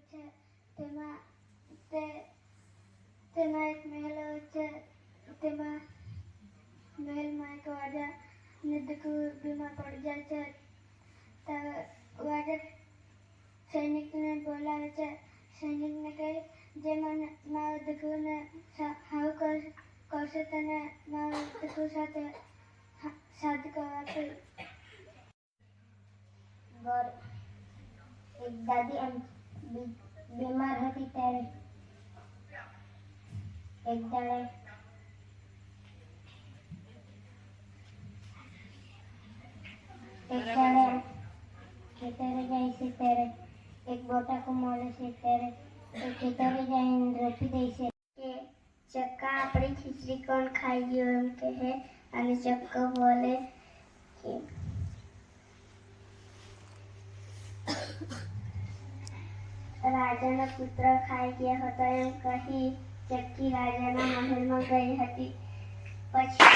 છે, તેમાં તે, તેમાં એક મહેલ છે, તેમાં મહેલમાં એક રાજા ને દીકરું બીમાર પડી જાય છે. રાજા સૈનિકને બોલાવે છે. સૈનિકને કહે જે મને મારા દીકરીને કર- કરશે તેને મારા દીકરી સાથે શાદી કરવાથી એક દાદી એમ બીમાર હતી ત્યારે. એક દાડે એક દાડે ખેતરે જાય છે ત્યારે એક બોટાકો મળે છે ત્યારે એ ખેતરે જઈને રખી દે છે. કે ચક્કા આપણી ખીચડી કોણ ખાઈ ગયો એમ કહે અને ચક્કો બોલે કે રાજાનો પુત્ર ખાઈ ગયો હતો એમ કહી ચક્કી રાજાના મહેલમાં ગઈ હતી. પછી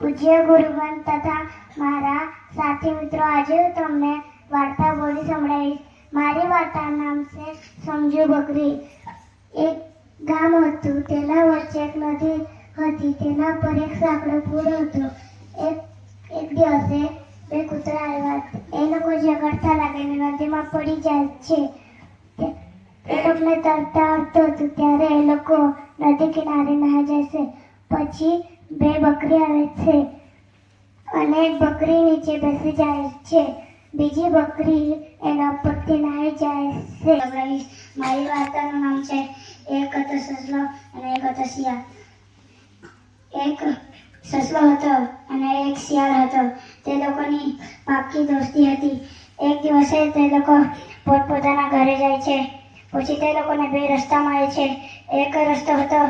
પૂજ્ય ગુરુ તથા મારા સાથી મિત્રો, આજે હું તમને વાર્તા બોલી સંભળાવીશ. મારી વાર્તાનું નામ છે સમજુ બકરી. એક ગામ હતું, તેના વચ્ચે એક નદી હતી, તેના પર એક સાંકડો પૂર હતો. એક એક દિવસે બે કૂતરા આવ્યા એ લોકો ઝઘડતા લાગે ને નદીમાં પડી જાય છે. એ તરતા આવતું હતું ત્યારે એ લોકો નદી કિનારે નહાઈ જાય છે પછી બે બકરી આવે છે અને એક બકરી નીચે બેસી જાય છે. બીજી બકરી એના ઉપરથી નાહી જાય છે. મારી વાર્તાનું નામ છે એક હતો સસલો અને એક હતો શિયા. એક સસલો હતો અને એક શિયાળ હતો. તે લોકોની પાકી દોસ્તી હતી. એક દિવસે તે લોકો પોતપોતાના ઘરે જાય છે. પછી તે લોકોને બે રસ્તા મળે છે. એક રસ્તો હતો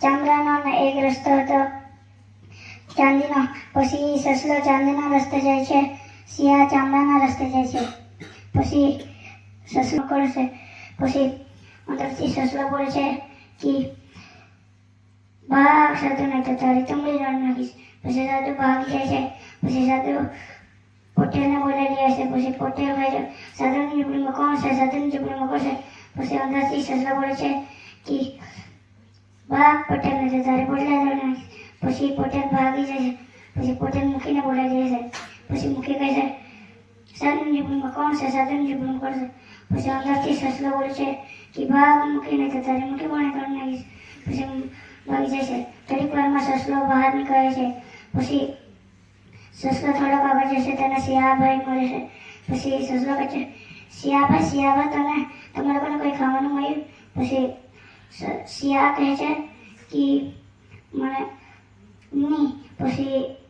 ચામડાનો અને એક રસ્તો હતો ચાંદીનો. પછી સસલો ચાંદીના રસ્તે જાય છે. શિયાળ ચામડાના રસ્તે જાય છે. પછી સસલો કરે છે. પછી અંદરથી સસલો બોલે છે કે ભાગ સાધુ નહીં તો તારી તમડી રડ નાખીશ. પછી સાધુ ભાગી જાય છે, પછી સાધુ પોટેલને બોલાવી છે, પછી પોટેલ કહે છે સાધુની ઝૂંપડીમાં કોણ છે સાધુની ઝૂંપડીમાં કોણ છે? પછી અંદરથી સસલા બોલે છે કે ભાગ પટેલ ને તો તારી પોટલા રડ નાખીશ. પછી પોટેલ ભાગી જાય છે, પછી પોટેલ મૂકીને બોલાવી છે. પછી મૂકી કહે છે સાધુની ઝૂંપડીમાં કોણ છે સાધુની ઝૂંપડીમાં કોણ છે? પછી અંદરથી સસલો બોલે છે કે ભાગ મૂકીને તો તારી મૂકી કોણે કરી નાખીશ? ભાગી જાય છે થોડીક વારમાં સસલો બહાર નીકળે છે. પછી સસલો થોડોક આગળ જશે, તેને શિયાભાઈ મળે છે. પછી સસલો કહે છે શિયાભાઈ શિયાભા તને તમે લોકોને કોઈ ખાવાનું મળ્યું? પછી શિયા કહે છે કે, મને નહીં. પછી